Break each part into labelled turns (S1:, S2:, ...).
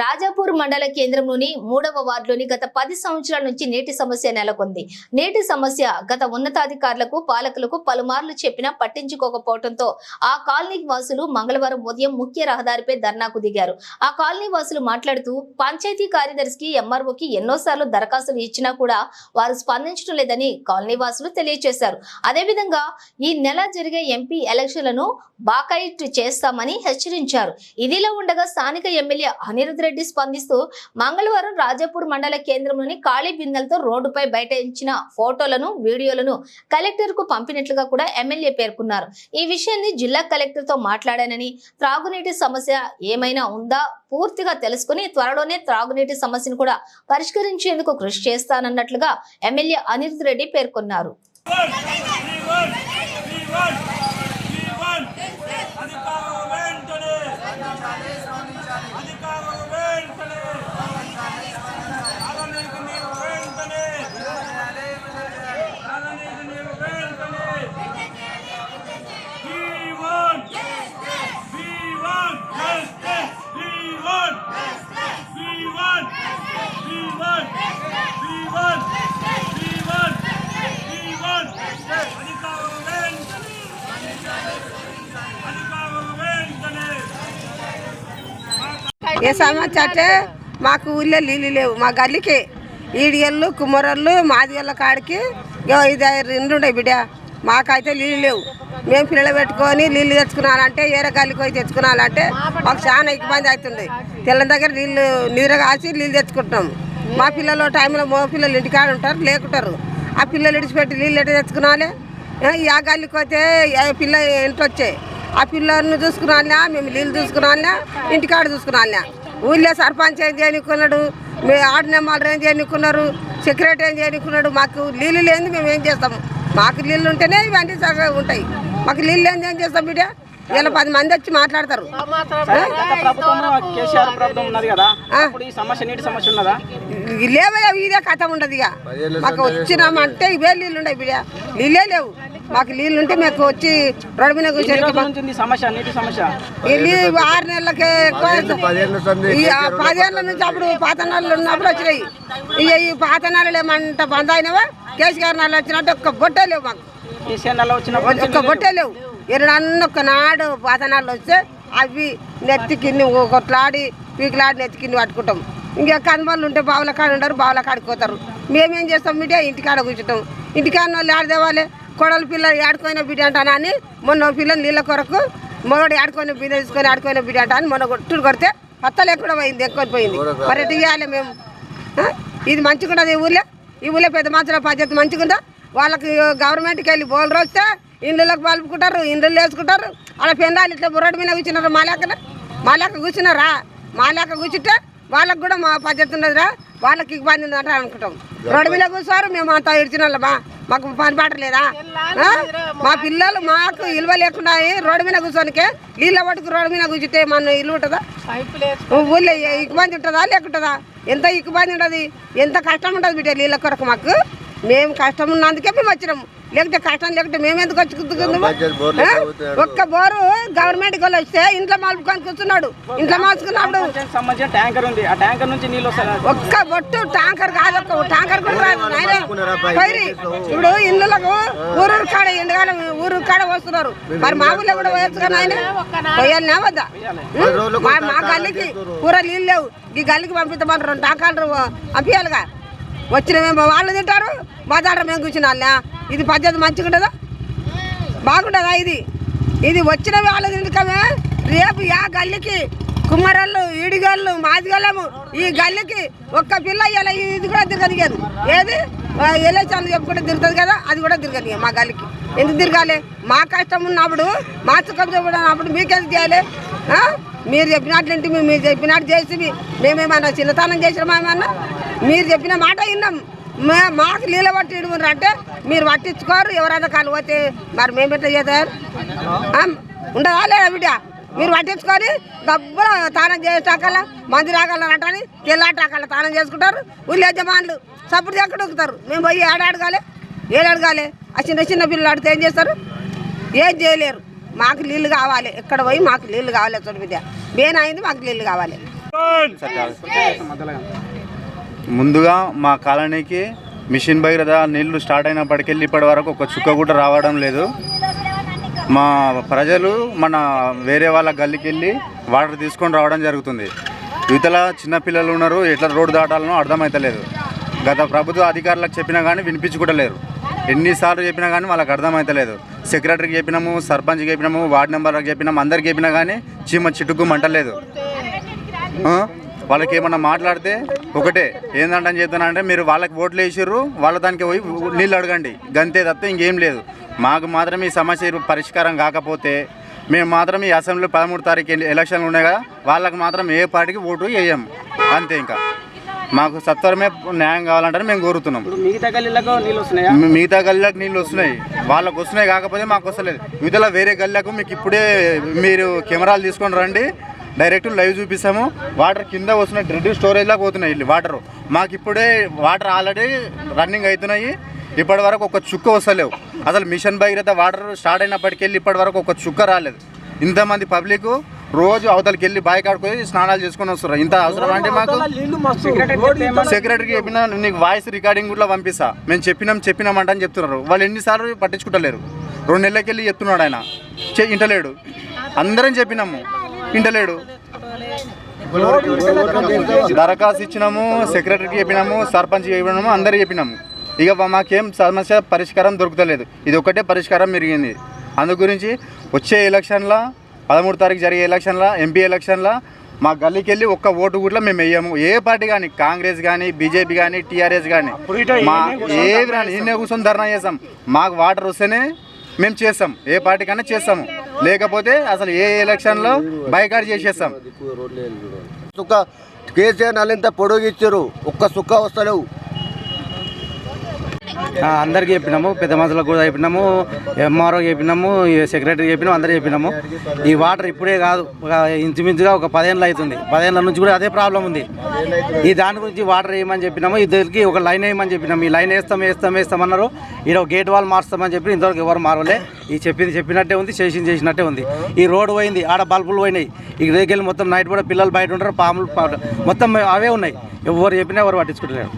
S1: రాజాపూర్ మండల కేంద్రంలోని మూడవ వార్డులోని గత పది సంవత్సరాల నుంచి నీటి సమస్య నెలకొంది. నీటి సమస్య గత ఉన్నతాధికారులకు పాలకులకు పలుమార్లు చెప్పినా పట్టించుకోకపోవడంతో ఆ కాలనీ వాసులు మంగళవారం ఉదయం ముఖ్య రహదారిపై ధర్నాకు దిగారు. ఆ కాలనీ వాసులు మాట్లాడుతూ పంచాయతీ కార్యదర్శికి ఎంఆర్ఓకి ఎన్నోసార్లు దరఖాస్తులు ఇచ్చినా కూడా వారు స్పందించడం లేదని కాలనీ వాసులు తెలియజేశారు. అదేవిధంగా ఈ నెల జరిగే ఎంపీ ఎలక్షన్లను బాకైట్ చేస్తామని హెచ్చరించారు. ఇదిలా ఉండగా స్థానిక ఎమ్మెల్యే రెడ్డి స్పందిస్తూ మంగళవారం రాజాపూర్ మండల కేంద్రంలోని ఖాళీ బిందెలతో రోడ్డుపై బయటించిన ఫోటోలను వీడియోలను కలెక్టర్కు పంపినట్లుగా కూడా ఎమ్మెల్యే పేర్కొన్నారు. ఈ విషయాన్ని జిల్లా కలెక్టర్తో మాట్లాడానని త్రాగునీటి సమస్య ఏమైనా ఉందా? పూర్తిగా తెలుసుకుని త్వరలోనే త్రాగునీటి సమస్యను కూడా పరిష్కరించేందుకు కృషి చేస్తానన్నట్లుగా ఎమ్మెల్యే అనిరుద్ రెడ్డి పేర్కొన్నారు.
S2: ఏ సమస్య అంటే మాకు ఊళ్ళో నీళ్ళు లేవు. మా గల్లికి. ఈడియళ్ళు కుమ్మరళ్ళు మాదిగళ్ళ కాడికి ఐదు ఇది రెండు ఉన్నాయి బిడ్డ. మాకైతే నీళ్ళు లేవు. మేము పిల్లలు పెట్టుకొని నీళ్ళు తెచ్చుకున్నానంటే ఏరే గల్లికి పోయి తెచ్చుకున్నానంటే మాకు చాలా ఇబ్బంది అవుతుంది. తెల్లని దగ్గర నీళ్ళు నీరు కాసి నీళ్ళు తెచ్చుకుంటాం. మా పిల్లలు టైంలో మో పిల్లలు ఇంటికాడ ఉంటారు లేకుంటారు. ఆ పిల్లలు ఇడిచిపెట్టి నీళ్ళు ఎట్ట తెచ్చుకున్నాలే ఆ గల్లికి పోతే పిల్ల ఇంటి వచ్చాయి ఆ పిల్లలను చూసుకున్నా మేము నీళ్ళు చూసుకున్నా ఇంటికాడ చూసుకున్నా ఊళ్ళో సర్పంచ్ ఏం చేయనుకున్నాడు? మీ ఆర్డు నెంబర్లు ఏం చేయనుకున్నారు? సెక్రటరీ ఏం చేయనుకున్నాడు? మాకు నీళ్ళు లేని మేము ఏం చేస్తాము? మాకు నీళ్ళు ఉంటేనే ఇవన్నీ చక్కగా ఉంటాయి. మాకు నీళ్ళు లేని ఏం చేస్తాం బిడ్డ? ఇలా పది మంది వచ్చి మాట్లాడతారు.
S3: గత ప్రభుత్వం కేసీఆర్ ప్రభుత్వం ఉన్నది కదా? అప్పుడు ఈ సమస్య నీటి సమస్య ఉన్నదా?
S2: లేవయ్యా ఇదే కథ ఉండదు ఇక. మాకు వచ్చినామంటే ఇవే నీళ్ళు ఉన్నాయి బిడ్డ. నీళ్ళే లేవు. మాకు నీళ్ళు ఉంటే మాకు వచ్చి రోడ్డు మీద కూర్చొని
S3: సమస్య? నీటి సమస్య?
S2: ఆరు నెలలకి ఈ ఆ పదేళ్ళ నుంచి అప్పుడు పాత నెలలు ఉన్నప్పుడు వచ్చినాయి. ఇక ఈ పాత నెలలు ఏమంట బంద్ అయినవా? కేసీఆర్ నెలలు వచ్చినట్టు ఒక్క బొట్టే లేవు మాకు. ఒక్క బొట్టే లేవు. ఎరడన్న ఒక్క నాడు పాత నెలలు వస్తే అవి నెత్తి కింది కొట్లాడి పీకిలాడి నెత్తి కింది పట్టుకుంటాం. ఇంకా కనుమలు ఉంటే బావుల కాడ ఉండరు బావుల కాడికి పోతారు. మేమేం చేస్తాం? బిడ్డ ఇంటికాడ కూర్చుంటాం. ఇంటికాడ వాళ్ళు ఆడదేవాలి కొడల పిల్ల ఆడుకోయిన బిడ్డ అంటానని మొన్న ఓ పిల్ల నీళ్ళ కొరకు మొగడు ఆడుకొని బిడ్డ తీసుకొని ఆడుకోయిన బిడ్డ అంట అని మొన్న కొట్టుడు కొడితే హత్తలు ఎక్కడ పోయింది ఎక్కువ పోయింది. మరి చేయాలి మేము? ఇది మంచిగా ఈ ఊళ్ళో ఈ ఊళ్ళో పెద్ద మాత్రం పద్ధతి మంచిగా వాళ్ళకి గవర్నమెంట్కి వెళ్ళి బోల్డర్ వస్తే ఇండ్లకు పలుపుకుంటారు ఇండ్లు వేసుకుంటారు. అలా పెండాలి ఇట్లా బుర్రడి మీద కూర్చున్నారు మా లెక్కన? మా లెక్క కూర్చున్నారా? మా లెక్క కూర్చుంటే వాళ్ళకి కూడా మా పద్ధతి ఉన్నదిరా. వాళ్ళకి ఇబ్బంది ఉందంట అనుకుంటాం. రోడ్డు మీద కూర్చోరు మేము అంతా ఇడిచిన వాళ్ళమా మాకు పని పాట లేదా? మా పిల్లలు మాకు ఇల్వ లేకుండా రోడ్డు మీద కూర్చోనికే నీళ్ళ పట్టుకు రోడ్డు మీద కూర్చుంటే మన ఇల్లు ఉంటుందా? ఊళ్ళో ఇబ్బంది ఉంటుందా లేకుంటుందా? ఎంత ఇబ్బంది ఉంటుంది ఎంత కష్టం ఉంటుంది బిడ్డ నీళ్ళ కొరకు మాకు. మేము కష్టం ఉన్నందుకే మేము వచ్చినాము లేకపోతే కష్టం లేకుంటే మేము ఎందుకు వచ్చి కుదుకుందాము ఆ? ఒక్క బోరు గవర్నమెంట్ వాళ్ళు వస్తే ఇంట్లో మలుపుకొని కూర్చున్నాడు. ఇంట్లో మార్చుకున్నప్పుడు
S3: పంచాయతీకి సంబంధించిన ట్యాంకర్ ఉంది. ఆ ట్యాంకర్ నుంచి నీళ్ళు వస్తాయి.
S2: ఒక్క బొట్టు ట్యాంకర్ కాదు ఒక్క ట్యాంకర్ కూడా రాదు. నాయన పోయి ఇప్పుడు ఇళ్ళకు ఊరూరు కాడ ఎండగాలం ఊరు కాడ వస్తున్నారు మరి మా ఊళ్ళో కూడా పోయొచ్చు కదా? ఆయన పోయాలి. వద్దా? మా గల్లికి కూర నీళ్ళు లేవు. ఈ గల్లికి పంపిస్తామని రెండు టాకాలు వచ్చిన మేము వాళ్ళు తింటారు. మా మేము మేము కూర్చున్నా ఇది పద్ధతి మంచిగా బాగుండదా ఇది? ఇది వచ్చిన వాళ్ళ తింటామే రేపు యా గల్లికి కుమ్మరళ్ళు ఈడిగళ్ళు మాదిగళ్ళము ఈ గల్లికి ఒక్క పిల్ల ఇలా ఇది కూడా తిరగదిగారు ఏది? ఎలక్షన్ చెప్పుకుంటే తిరుగుతుంది కదా అది కూడా తిరగదు మా గల్లికి. ఎందుకు తిరగాలి? మా కష్టం ఉన్నప్పుడు మా సుఖం చెప్పినప్పుడు మీకెందుకు చేయాలి? మీరు చెప్పినట్లుంటే మేము మీరు చెప్పినట్టు చేసి మేమేమన్నా చిన్నతనం చేసినామా ఏమన్నా? మీరు చెప్పిన మాట విన్నాం. మా మాకు నీళ్ళ పట్టి ఇడుగురు అంటే మీరు పట్టించుకోరు ఎవరైనా కాలు పోతే మరి మేము ఎట్లా చేస్తారు? ఉండదా లేదా బిడ్డ? మీరు పట్టించుకొని డబ్బులు తానం చేసాకల్లా మంది రాగలరంటని తెల్లాటాకల్లా తానం చేసుకుంటారు ఊళ్ళో యజమానులు సప్పుడు ఎక్కడ దొక్కుతారు మేము పోయి ఏడ అడగాలి? ఏడు అడగాలి? ఆ చిన్న చిన్న పిల్లలు అడిగితే ఏం చేస్తారు? ఏం చేయలేరు. మాకు నీళ్ళు కావాలి. ఎక్కడ పోయి మాకు నీళ్ళు కావాలి చూడు బిడ్డ. బేన్ అయింది మాకు నీళ్ళు కావాలి.
S4: ముందుగా మా కాలనీకి మిషన్ భగీరథ నీళ్ళు స్టార్ట్ అయినప్పటికెళ్ళి ఇప్పటి వరకు ఒక చుక్క కూడా రావడం లేదు. మా ప్రజలు మన వేరే వాళ్ళ గల్లికి వెళ్ళి వాటర్ తీసుకొని రావడం జరుగుతుంది. ఇవతల చిన్నపిల్లలు ఉన్నారు ఎట్లా రోడ్డు దాటాలనో అర్థమవుతలేదు గత ప్రభుత్వ అధికారులకు చెప్పినా కానీ వినిపించుకుంటలేరు. ఎన్నిసార్లు చెప్పినా కానీ వాళ్ళకి అర్థమవుతలేదు సెక్రటరీకి చెప్పినాము సర్పంచ్కి చెప్పినాము వార్డు మెంబర్కి చెప్పినాము అందరికి చెప్పినా కానీ చీమ చిటుకు మంటలేదు. వాళ్ళకి ఏమన్నా మాట్లాడితే ఒకటే ఏందంటే చెప్తానంటే మీరు వాళ్ళకి ఓట్లు వేసిర్రు వాళ్ళ దానికి పోయి నీళ్ళు అడగండి. గంతే తప్పితే ఇంకేం లేదు. మాకు మాత్రం ఈ సమస్య పరిష్కారం కాకపోతే మేము మాత్రం ఈ అసెంబ్లీ పదమూడు తారీఖు ఎలక్షన్లు ఉన్నాయి కదా వాళ్ళకి మాత్రం ఏ పార్టీకి ఓటు వేయం. అంతే ఇంకా. మాకు సత్వరమే న్యాయం కావాలంటే మేము కోరుతున్నాం.
S3: మిగతా గల్లీలకు నీళ్ళు వస్తున్నాయా?
S4: మిగతా గల్లీలకు నీళ్ళు వస్తున్నాయి. వాళ్ళకు వస్తున్నాయి కాకపోతే మాకు వస్తలేదు. ఇవతల వేరే గల్లీలకు మీకు ఇప్పుడే మీరు కెమెరాలు తీసుకొని రండి. డైరెక్ట్ లైవ్ చూపిస్తాము. వాటర్ కింద వస్తున్నాయి డ్రెడ్ స్టోరేజ్లోకి పోతున్నాయి ఇల్లు వాటర్. మాకు ఇప్పుడే వాటర్ ఆల్రెడీ రన్నింగ్ అవుతున్నాయి. ఇప్పటి వరకు ఒక చుక్క వస్తలేవు. అసలు మిషన్ భగీరథ వాటర్ స్టార్ట్ అయినప్పటికెళ్ళి ఇప్పటి వరకు ఒక చుక్క రాలేదు. ఇంతమంది పబ్లిక్ రోజు అవతలకి వెళ్ళి బాయ్ కాడుకొని స్నానాలు చేసుకొని వస్తారు ఇంత అవసరం అంటే మాకు సెక్రటరీకి చెప్పిన నీకు వాయిస్ రికార్డింగ్ కూడా పంపిస్తా. మేము చెప్పినాం చెప్పినాం అంట అని చెప్తున్నారు. వాళ్ళు ఎన్నిసార్లు పట్టించుకుంటలేరు. రెండు నెలలకి వెళ్ళి చెప్తున్నాడు ఆయన. ఇంటలేడు. అందరం చెప్పినాము. ఇంటలేడు దరఖాస్తు ఇచ్చినాము సెక్రటరీకి చెప్పినాము సర్పంచ్కి చెప్పినాము అందరికి చెప్పినాము. ఇక మాకేం సమస్య పరిష్కారం దొరుకుతలేదు. ఇది ఒకటే పరిష్కారం మెరిగింది అందు గురించి వచ్చే ఎలక్షన్లో పదమూడు తారీఖు జరిగే ఎలక్షన్లో ఎంపీ ఎలక్షన్లో మా గల్లీకి వెళ్ళి ఒక్క ఓటు కూడా మేము వేయము. ఏ పార్టీ కానీ కాంగ్రెస్ కానీ బీజేపీ కానీ టీఆర్ఎస్ కానీ మా కానీ ఈయన కూర్చొని ధర్నా చేస్తాం. మాకు వాటర్ వస్తేనే మేము చేస్తాం. ఏ పార్టీకైనా చేస్తాము. లేకపోతే అసలు ఏ ఎలక్షన్లో బైకాట్ చేసేస్తాం.
S5: సుక్క కేసీఆర్ నల్లింత పొడుగిచ్చారు ఒక్క సుక్క వస్తలేవు.
S6: అందరికీ చెప్పినాము పెద్ద మనుషులకు కూడా చెప్పినాము ఎంఆర్ఓ చెప్పినాము సెక్రటరీ చెప్పినాము అందరికి చెప్పినాము. ఈ వాటర్ ఇప్పుడే కాదు ఇంచుమించుగా ఒక పదేళ్ళు అవుతుంది. పదేళ్ళ నుంచి కూడా అదే ప్రాబ్లం ఉంది. ఈ దాని గురించి వాటర్ వేయమని చెప్పినాము ఇద్దరికి ఒక లైన్ వేయమని చెప్పినాము. ఈ లైన్ వేస్తాం వేస్తాం వేస్తామన్నారు ఈడ గేట్ వాల్ మారుస్తామని చెప్పి ఇంతవరకు ఎవరు మారలే. ఈ చెప్పింది చెప్పినట్టే ఉంది చేసింది చేసినట్టే ఉంది. ఈ రోడ్డు పోయింది ఆడ బల్బులు పోయినాయి. ఈ దగ్గరికి వెళ్ళి మొత్తం నైట్ కూడా పిల్లలు బయట ఉంటారు పాములు మొత్తం అవే ఉన్నాయి. ఎవరు చెప్పినా ఎవరు పట్టించుకుంటలేరు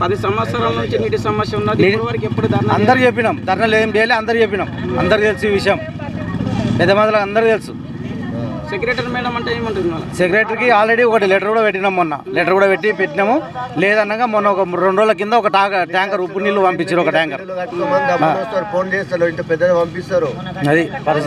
S3: పది సంవత్సరాల నుంచి నీటి సమస్య ఉన్నది. ఎప్పుడు ధర్నా
S6: అందరు చెప్పినాం. ధర్నాలు ఏం చేయలే అందరు చెప్పినాం. అందరికి తెలుసు ఈ విషయం. పెద్ద మందులకు అందరికీ తెలుసు.
S3: సెక్రటరీ మేడం అంటే ఏమంటుంది
S6: సెక్రటరీకి ఆల్రెడీ ఒకటి లెటర్ కూడా పెట్టినాం మొన్న. లెటర్ కూడా పెట్టి పెట్టినాము. లేదనగా మొన్న ఒక రెండు రోజుల కింద ఒక టాక ట్యాంకర్ ఉప్పు నీళ్ళు పంపించారు ఒక ట్యాంకర్.
S5: ఫోన్ చేస్తారు ఇంత పెద్దగా పంపిస్తారు.
S6: అది పరిస్థితి